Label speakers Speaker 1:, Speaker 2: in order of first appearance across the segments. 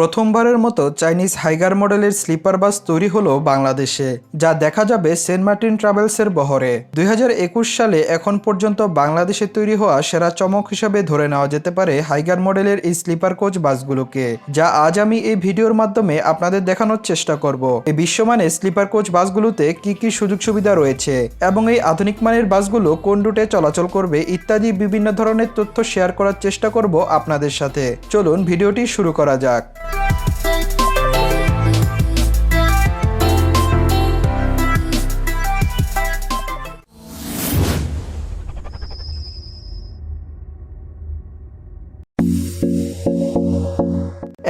Speaker 1: প্রথমবারের মতো Chinese Higer মডেলের স্লিপার বাস তৈরি হলো বাংলাদেশে, যা দেখা যাবে সেন্ট মার্টিন ট্রাভেলসের বহরে। দুই হাজার একুশ সালে এখন পর্যন্ত বাংলাদেশে তৈরি হওয়া সেরা চমক হিসাবে ধরে নেওয়া যেতে পারে হাইগার মডেলের এই স্লিপার কোচ বাসগুলোকে, যা আজ আমি এই ভিডিওর মাধ্যমে আপনাদের দেখানোর চেষ্টা করব। এই বিশ্বমানের স্লিপার কোচ বাসগুলোতে কি কি সুযোগ সুবিধা রয়েছে এবং এই আধুনিক মানের বাসগুলো কোন রুটে চলাচল করবে ইত্যাদি বিভিন্ন ধরনের তথ্য শেয়ার করার চেষ্টা করব আপনাদের সাথে। চলুন ভিডিওটি শুরু করা যাক।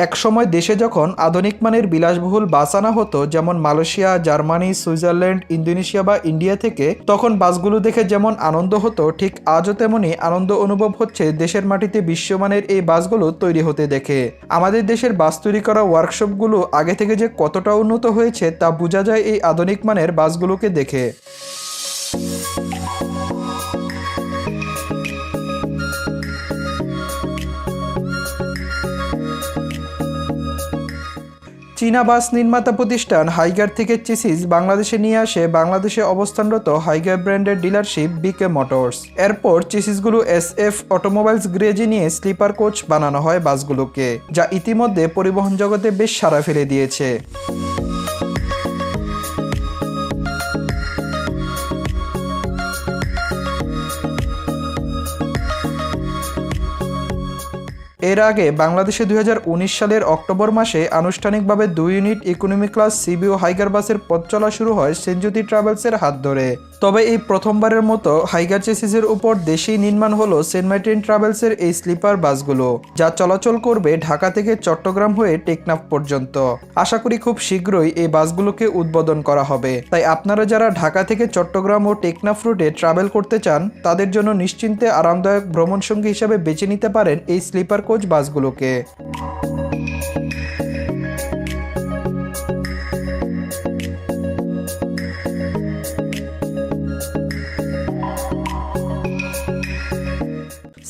Speaker 1: একসময় দেশে যখন আধুনিক মানের বিলাসবহুল বাস আনা হতো, যেমন মালয়েশিয়া, জার্মানি, সুইজারল্যান্ড, ইন্দোনেশিয়া বা ইন্ডিয়া থেকে, তখন বাসগুলো দেখে যেমন আনন্দ হতো, ঠিক আজও তেমনই আনন্দ অনুভব হচ্ছে দেশের মাটিতে বিশ্বমানের এই বাসগুলো তৈরি হতে দেখে। আমাদের দেশের বাস তৈরি করা ওয়ার্কশপগুলো আগে থেকে যে কতটা উন্নত হয়েছে তা বোঝা যায় এই আধুনিক মানের বাসগুলোকে দেখে। চীনা বাস নির্মাতা প্রতিষ্ঠান হাইগার থেকে চেসিস বাংলাদেশে নিয়ে আসে বাংলাদেশে অবস্থানরত হাইগার ব্র্যান্ডের ডিলারশিপ বিকে মোটরস। এরপর চেসিসগুলো এস এফ অটোমোবাইলস গ্রেজি নিয়ে স্লিপার কোচ বানানো হয় বাসগুলোকে, যা ইতিমধ্যে পরিবহন জগতে বেশ সাড়া ফেলে দিয়েছে। এর আগে বাংলাদেশে দুই হাজার উনিশ সালের অক্টোবর মাসে আনুষ্ঠানিকভাবে দুই unit economy class CBO Higer বাসের পথ চলা শুরু হয় সেনজ্যোতি ট্রাভেলসের হাত ধরে। তবে এই প্রথমবারের মতো হাইগার চেসিসের উপর দেশেই নির্মাণ হলো সেন্ট মার্টিন ট্রাভেলসের এই স্লিপার বাসগুলো, যা চলাচল করবে ঢাকা থেকে চট্টগ্রাম হয়ে টেকনাফ পর্যন্ত। আশা করি খুব শীঘ্রই এই বাসগুলোকে উদ্বোধন করা হবে। তাই আপনারা যারা ঢাকা থেকে চট্টগ্রাম ও টেকনাফ রুটে ট্রাভেল করতে চান, তাদের জন্য নিশ্চিন্তে আরামদায়ক ভ্রমণ সঙ্গী হিসাবে বেছে নিতে পারেন এই স্লিপার কোচ বাসগুলোকে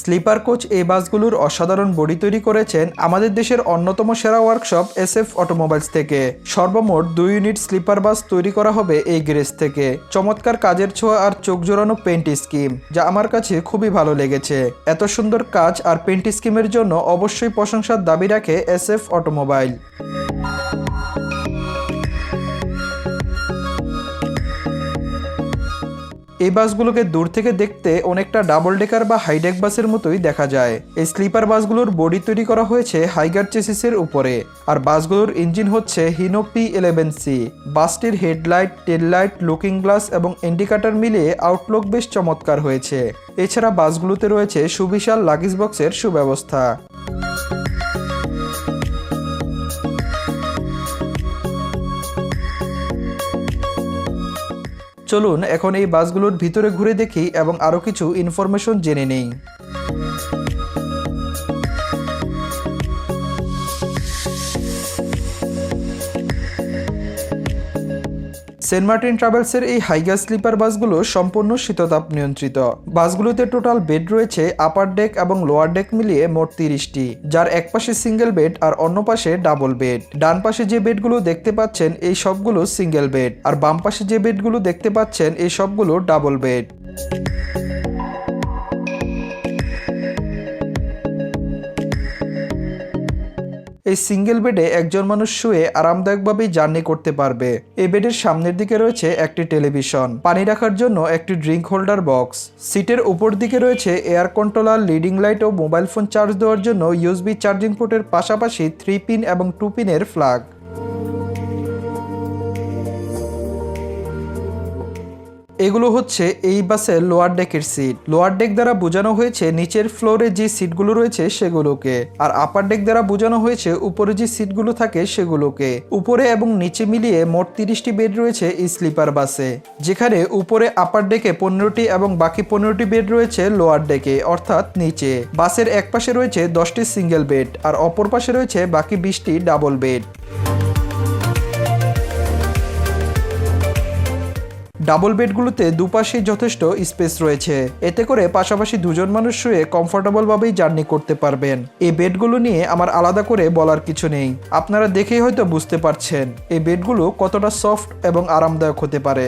Speaker 1: স্লিপার কোচ এই বাসগুলোর অসাধারণ বডি তৈরি করেছেন আমাদের দেশের অন্যতম সেরা ওয়ার্কশপ এস এফ অটোমোবাইলস থেকে। সর্বমোট দুই ইউনিট স্লিপার বাস তৈরি করা হবে এই গ্যারেজ থেকে। চমৎকার কাজের ছোঁয়া আর চোখ জোড়ানো পেন্ট স্কিম, যা আমার কাছে খুবই ভালো লেগেছে। এত সুন্দর কাজ আর পেন্ট স্কিমের জন্য অবশ্যই প্রশংসার দাবি রাখে এস এফ অটোমোবাইল। এই বাসগুলোকে দূর থেকে দেখতে অনেকটা ডাবল ডেকার বা হাইডেক বাসের মতোই দেখা যায়। এই স্লিপার বাসগুলোর বডি তৈরি করা হয়েছে হাইগার চেসিসের উপরে, আর বাসগুলোর ইঞ্জিন হচ্ছে Hino P eleven C. বাসটির headlight tail light looking glass এবং ইন্ডিকেটর মিলিয়ে আউটলুক বেশ চমৎকার হয়েছে। এছাড়া বাসগুলোতে রয়েছে সুবিশাল লাগেজ বক্সের সুব্যবস্থা। চলুন এখন এই বাসগুলোর ভিতরে ঘুরে দেখি এবং আরও কিছু ইনফরমেশন জেনে নেই। সেন্ট মার্টিন ট্রাভেলসের এই হাইগার স্লিপার বাসগুলো সম্পূর্ণ শীততাপ নিয়ন্ত্রিত। বাসগুলোতে টোটাল বেড রয়েছে আপার ডেক এবং লোয়ার ডেক মিলিয়ে মোট তিরিশটি, যার এক পাশে সিঙ্গেল বেড আর অন্য পাশে ডাবল বেড ডান পাশে যে বেডগুলো দেখতে পাচ্ছেন, এই সবগুলো সিঙ্গেল বেড আর বাম পাশে যে বেডগুলো দেখতে পাচ্ছেন, এই সবগুলো ডাবল বেড এই সিঙ্গেল বেডে একজন মানুষ শুয়ে আরামদায়কভাবে জার্নি করতে পারবে। এই বেডের সামনের দিকে রয়েছে একটি টেলিভিশন। পানি রাখার জন্য একটি ড্রিঙ্ক হোল্ডার বক্স। সিটের উপর দিকে রয়েছে এয়ার কন্ট্রোলার, লিডিং লাইট ও মোবাইল ফোন চার্জ দেওয়ার জন্য ইউএসবি চার্জিং পোর্টের পাশাপাশি থ্রি পিন এবং টু পিনের ফ্ল্যাগ। এগুলো হচ্ছে এই বাসের লোয়ার ডেকের সিট। লোয়ার ডেক দ্বারা বোঝানো হয়েছে নিচের ফ্লোরে যে সিটগুলো রয়েছে সেগুলোকে। আর আপার ডেক দ্বারা বোঝানো হয়েছে উপরে যে সিটগুলো থাকে সেগুলোকে। উপরে এবং নিচে মিলিয়ে মোট তিরিশটি বেড রয়েছে এই স্লিপার বাসে। যেখানে উপরে আপার ডেকে পনেরোটি এবং বাকি পনেরোটি বেড রয়েছে লোয়ার ডেকে, অর্থাৎ নিচে। বাসের এক পাশে রয়েছে দশটি সিঙ্গেল বেড, আর অপর পাশে রয়েছে বাকি বিশটি ডাবল বেড। ডাবল বেডগুলোতে দুপাশে যথেষ্ট স্পেস রয়েছে। এতে করে পাশাপাশি দুজন মানুষ শুয়ে কমফোর্টেবলভাবেই জার্নি করতে পারবেন। এই বেডগুলো নিয়ে আমার আলাদা করে বলার কিছু নেই। আপনারা দেখেই হয়তো বুঝতে পারছেন, এই বেডগুলো কতটা সফট এবং আরামদায়ক হতে পারে।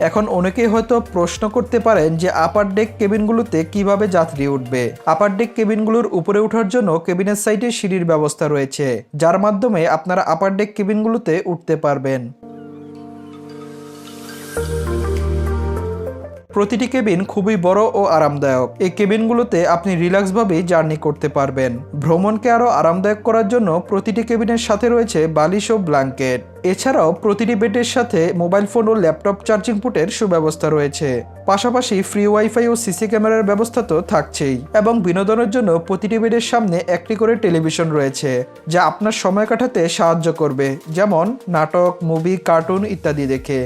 Speaker 1: এখন অনেকেই হয়তো প্রশ্ন করতে পারেন যে আপার ডেক কেবিনগুলোতে কীভাবে যাত্রী উঠবে। আপার ডেক কেবিনগুলোর উপরে ওঠার জন্য কেবিনের সাইডে সিঁড়ির ব্যবস্থা রয়েছে, যার মাধ্যমে আপনারা আপার ডেক কেবিনগুলোতে উঠতে পারবেন। প্রতিটি কেবিন খুবই বড় ও আরামদায়ক। এই কেবিনগুলোতে আপনি রিল্যাক্সভাবেই জার্নি করতে পারবেন। ভ্রমণকে আরও আরামদায়ক করার জন্য প্রতিটি কেবিনের সাথে রয়েছে বালিশ ও ব্ল্যাঙ্কেট। এছাড়াও প্রতিটি বেডের সাথে মোবাইল ফোন ও ল্যাপটপ চার্জিং পুটের সুব্যবস্থা রয়েছে। পাশাপাশি ফ্রি ওয়াইফাই ও সিসি ক্যামেরার ব্যবস্থা তো থাকছেই এবং বিনোদনের জন্য প্রতিটি বেডের সামনে একটি করে টেলিভিশন রয়েছে, যা আপনার সময় কাটাতে সাহায্য করবে, যেমন নাটক, মুভি, কার্টুন ইত্যাদি দেখে।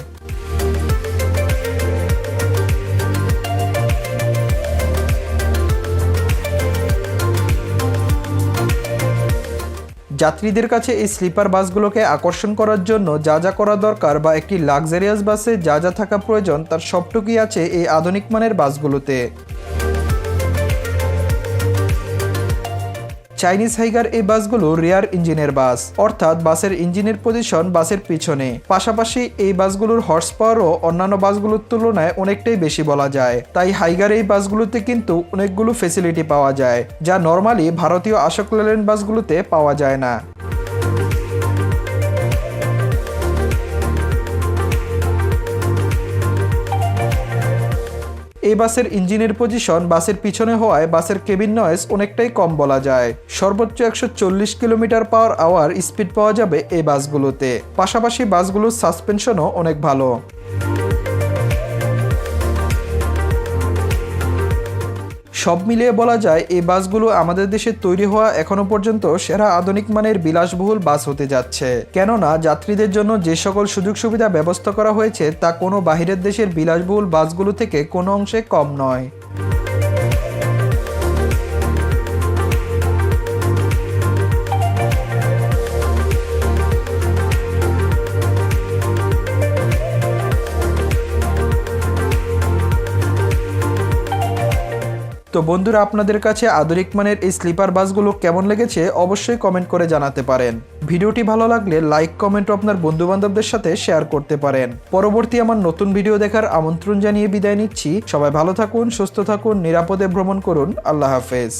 Speaker 1: যাত্রীদের কাছে এই স্লিপার বাসগুলোকে আকর্ষণ করার জন্য যা যা করা দরকার বা একটি লাক্সারিয়াস বাসে যা যা থাকা প্রয়োজন, তার সবটুকুই আছে এই আধুনিক মানের বাসগুলোতে। চাইনিজ হাইগার এই বাসগুলো রেয়ার ইঞ্জিনের বাস, অর্থাৎ বাসের ইঞ্জিনের পজিশন বাসের পিছনে। পাশাপাশি এই বাসগুলোর হর্স পাওয়ারও অন্যান্য বাসগুলোর তুলনায় অনেকটাই বেশি বলা যায়। তাই হাইগার এই বাসগুলোতে কিন্তু অনেকগুলো ফেসিলিটি পাওয়া যায়, যা নর্মালি ভারতীয় আশোক বাসগুলোতে পাওয়া যায় না। এই বাসের ইঞ্জিনের পজিশন বাসের পিছনে হওয়ায় বাসের কেবিন নয়েস অনেকটাই কম বলা যায়। সর্বোচ্চ একশো চল্লিশ কিলোমিটার পাওয়ার আওয়ার স্পিড পাওয়া যাবে এই বাসগুলোতে। পাশাপাশি বাসগুলোর সাসপেনশনও অনেক ভালো। সব মিলিয়ে বলা যায়, এই বাসগুলো আমাদের দেশে তৈরি হওয়া এখনও পর্যন্ত সেরা আধুনিক মানের বিলাসবহুল বাস হতে যাচ্ছে। কেননা, যাত্রীদের জন্য যে সকল সুযোগ সুবিধা ব্যবস্থা করা হয়েছে তা কোনো বাহিরের দেশের বিলাসবহুল বাসগুলো থেকে কোনো অংশে কম নয়। তো বন্ধুরা, আপনাদের কাছে আধুনিক মানের এই স্লিপার বাসগুলো কেমন লেগেছে অবশ্যই কমেন্ট করে জানাতে পারেন। ভিডিওটি ভালো লাগলে লাইক, কমেন্ট আপনার বন্ধু বান্ধবদের সাথে শেয়ার করতে পারেন। পরবর্তী আমার নতুন ভিডিও দেখার আমন্ত্রণ জানিয়ে বিদায় নিচ্ছি। সবাই ভালো থাকুন, সুস্থ থাকুন, নিরাপদে ভ্রমণ করুন। আল্লাহ হাফেজ।